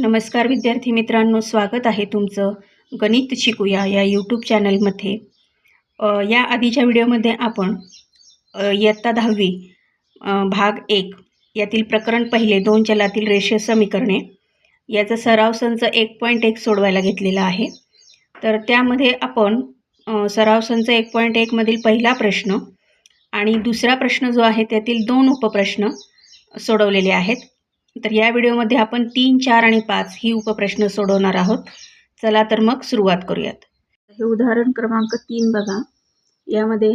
नमस्कार विद्यार्थी मित्रांनो स्वागत आहे तुमचं गणित शिकूया या यूट्यूब चॅनलमध्ये या आधीच्या व्हिडिओमध्ये आपण इयत्ता दहावी भाग एक यातील प्रकरण पहिले दोन चलातील रेषीय समीकरणे याचा सराव संच एक पॉईंट एक सोडवायला घेतलेला आहे. तर त्यामध्ये आपण सराव संच एक पॉईंट एकमधील पहिला प्रश्न आणि दुसरा प्रश्न जो आहे त्यातील दोन उपप्रश्न सोडवलेले आहेत. तर या व्हिडिओमध्ये आपण तीन चार आणि पाच ही उपप्रश्न सोडवणार आहोत. चला तर मग सुरुवात करूयात. हे उदाहरण क्रमांक तीन बघा. यामध्ये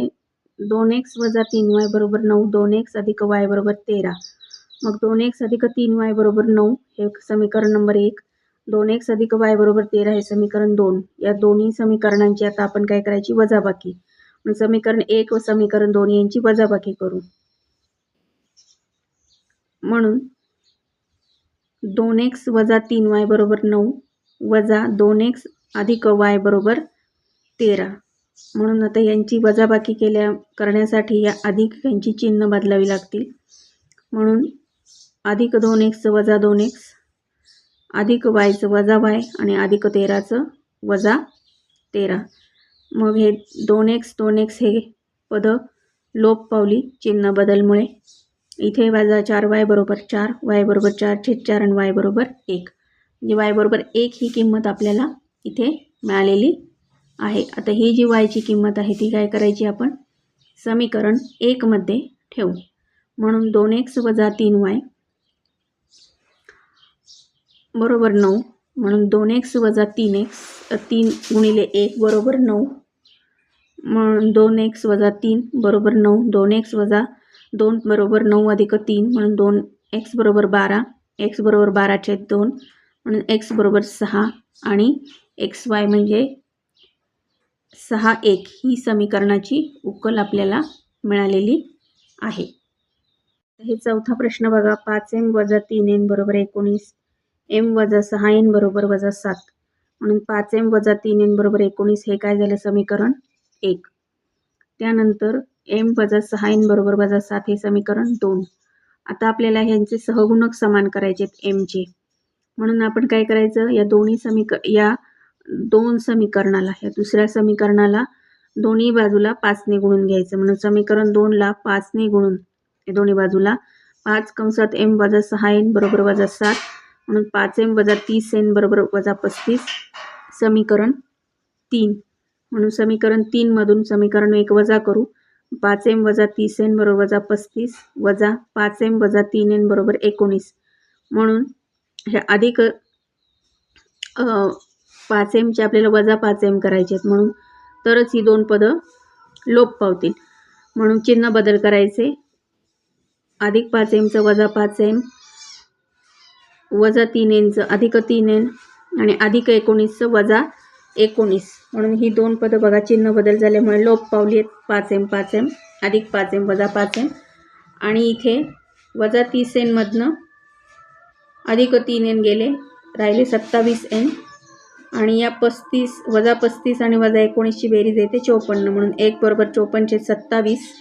दोन एक्स वजा तीन वाय बरोबर नऊ दोन एक्स अधिक वाय बरोबर तेरा. मग दोन एक्स अधिक तीन वाय बरोबर नऊ हे समीकरण नंबर एक. दोन एक्स अधिक वाय बरोबर तेरा हे समीकरण दोन. या दोन्ही समीकरणांची आता आपण काय करायची? वजाबाकी. समीकरण एक व समीकरण दोन यांची वजाबाकी करू. म्हणून दोन एक्स वजा तीन वाय बरोबर नऊ वजा दोन एक्स अधिक वाय बरोबर तेरा. म्हणून आता यांची वजाबाकी केल्या करण्यासाठी या अधिक यांची चिन्ह बदलावी लागतील. म्हणून अधिक दोन एक्सचं वजा दोन एक्स अधिक वायचं वजा वाय आणि अधिक तेराचं वजा तेरा. मग हे दोन एक्स दोन एक्स हे पदं लोप पावली चिन्ह बदलमुळे. इथे वजा चार वाय बरोबर चार वाय बरोबर चार छेद चार आणि वाय बरोबर एक. म्हणजे वाय बरोबर एक ही किंमत आपल्याला इथे मिळालेली आहे. आता ही जी वायची किंमत आहे ती काय करायची आपण? समीकरण एकमध्ये ठेवू. म्हणून दोन एक्स वजा तीन वाय बरोबर नऊ. म्हणून दोन एक्स वजा तीन एक्स तीन गुणिले एक बरोबर नऊ. म्हणून दोन एक्स वजा तीन बरोबर नऊ. दोन एक्स वजा दोन बरोबर नऊ अधिक तीन म्हणून दोन एक्स बरोबर बारा एक्स बरोबर बाराचे दोन म्हणून एक्स बरोबर सहा आणि एक्स वाय म्हणजे सहा एक. ही समीकरणाची उकल आपल्याला मिळालेली आहे. हे चौथा प्रश्न बघा. पाच एम वजा तीन एन बरोबर एकोणीस एम वजा सहा एन बरोबर वजा सात म्हणून पाच एम वजा तीन एन बरोबर एकोणीस हे काय झालं? समीकरण एक. त्यानंतर एम वजा सहा एन बरोबर वजा सात हे समीकरण दोन. आता आपल्याला ह्यांचे सहगुणक समान करायचे आहेत एमचे म्हणून आपण काय करायचं? या दोन्ही समीक या दोन समीकरणाला या दुसऱ्या समीकरणाला दोन्ही बाजूला पाचने गुणून घ्यायचं. म्हणून समीकरण दोनला पाचने गुणून या दोन्ही बाजूला पाच कंसात एम वजा सहा एन बरोबर वजा सात. म्हणून पाच एम वजा तीस एन बरोबर वजा पस्तीस. समीकरण तीन. म्हणून समीकरण तीनमधून समीकरण एक वजा करू. पाच एम वजा तीस एन बरोबर वजा पस्तीस वजा पाच एम वजा तीन एन बरोबर एकोणीस. म्हणून हे अधिक पाच एमचे आपल्याला वजा पाच एम करायचे आहेत. म्हणून तरच ही दोन पदं लोप पावतील. म्हणून चिन्ह बदल करायचे. अधिक पाच एमचं वजा पाच एम वजा तीन एनचं अधिक तीन एन आणि अधिक एकोणीसचं वजा एकोणीस. म्हणून ही दोन पदं बघा चिन्ह बदल झाल्यामुळे लोप पावली आहेत. पाच एम पाच एम. अधिक पाच एम वजा पाच एम. आणि इथे वजा तीस एनमधनं अधिक तीन एन गेले राहिले सत्तावीस एन. आणि या पस्तीस वजा पस्तीस आणि वजा एकोणीसची बेरीज येते चोपन्न. म्हणून एक बरोबर चोपन्नशे सत्तावीस.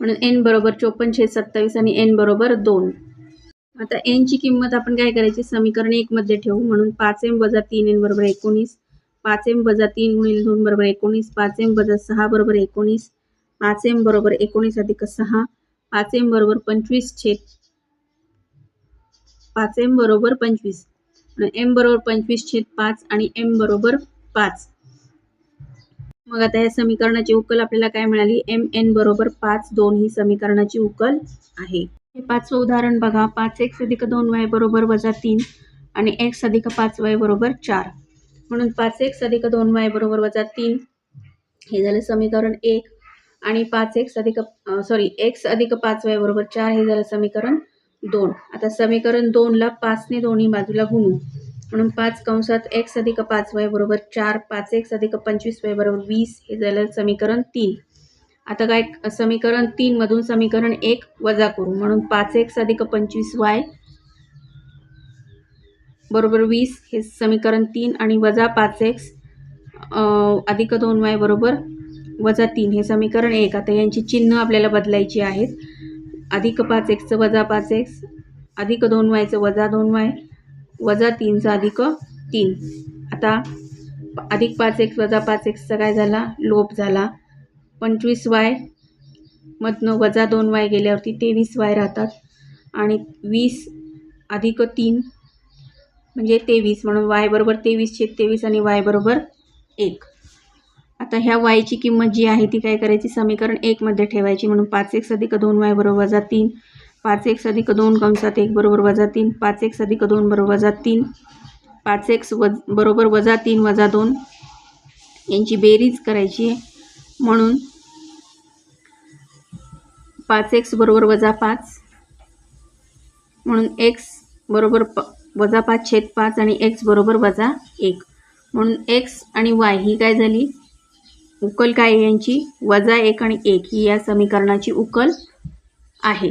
म्हणून एन बरोबर चोपन्नशे सत्तावीस आणि एन बरोबर दोन. आता एनची किंमत आपण काय करायची? समीकरण एकमध्ये ठेवू. म्हणून पाच एम वजा तीन एन बरोबर एकोणीस. पाच एम वजा तीन गुणिले दोन बरोबर एकोणीस. पाच एम वजा सहा बरोबर एकोणीस. पाच एम बरोबर एकोणीस अधिक सहा. पाच एम बरोबर पंचवीस छेद. पाच एम बरोबर पंचवीस. एम बरोबर पंचवीस छेद पाच आणि एम बरोबर पाच. मग आता या समीकरणाची उकल आपल्याला काय मिळाली? एम एन बरोबर पाच दोन ही समीकरणाची उकल आहे. हे पाचवं उदाहरण बघा. पाच एक्स अधिक दोन वाय बरोबर वजा तीन आणि एक्स अधिक पाच वाय बरोबर चार. म्हणून पाच एक्स अधिक दोन वाय बरोबर वजा तीन हे झालं समीकरण एक. आणि पाच एक्स अधिक सॉरी एक्स अधिक पाच वाय बरोबर चार हे झालं समीकरण दोन. आता समीकरण दोनला पाचने दोन्ही बाजूला गुणू. म्हणून पाच कंसात एक्स अधिक पाच वाय बरोबर चार पाच एक्स अधिक पंचवीस वाय बरोबर वीस हे झालं समीकरण तीन. आता काय समीकरण तीनमधून समीकरण एक वजा करू. म्हणून पाच एक अधिक पंचवीस वाय बरोबर वीस हे समीकरण तीन आणि वजा पाच एक्स अधिक दोन वाय बरोबर वजा तीन हे समीकरण एक. आता यांची चिन्ह आपल्याला बदलायची आहेत. अधिक पाच एक्सचं वजा पाच एक्स अधिक दोन वायचं वजा दोन वाय वजा तीनचं अधिक तीन. आता अधिक पाच एक्स वजा पाच एक्सचा काय झाला? लोप झाला. पंचवीस वाय मधनं वजा दोन वाय गेल्यावरती तेवीस वाय राहतात. आणि वीस अधिक तीन म्हणजे तेवीस म्हणून वाय बरोबर तेवीस छेद तेवीस आणि वाय बरोबर एक. आता ह्या वायची किंमत जी आहे ती काय करायची? समीकरण एकमध्ये ठेवायची म्हणून पाच एक अधिक दोन वाय बरोबर वजा तीन पाच एक अधिक दोन कंसात एक बरोबर वजा तीन पाच एक अधिक दोन बरोबर वजा तीन पाच एक्स वज बरोबर वजा तीन वजा दोन यांची बेरीज करायची आहे. म्हणून पाच एक्स बरोबर वजा पाच. म्हणून एक्स बरोबर प वजा पाच छेद पाच आणि एक्स बरोबर वजा एक. म्हणून एक्स आणि वाय ही काय झाली? उकल काय यांची? वजा एक आणि एक ही या समीकरणाची उकल आहे.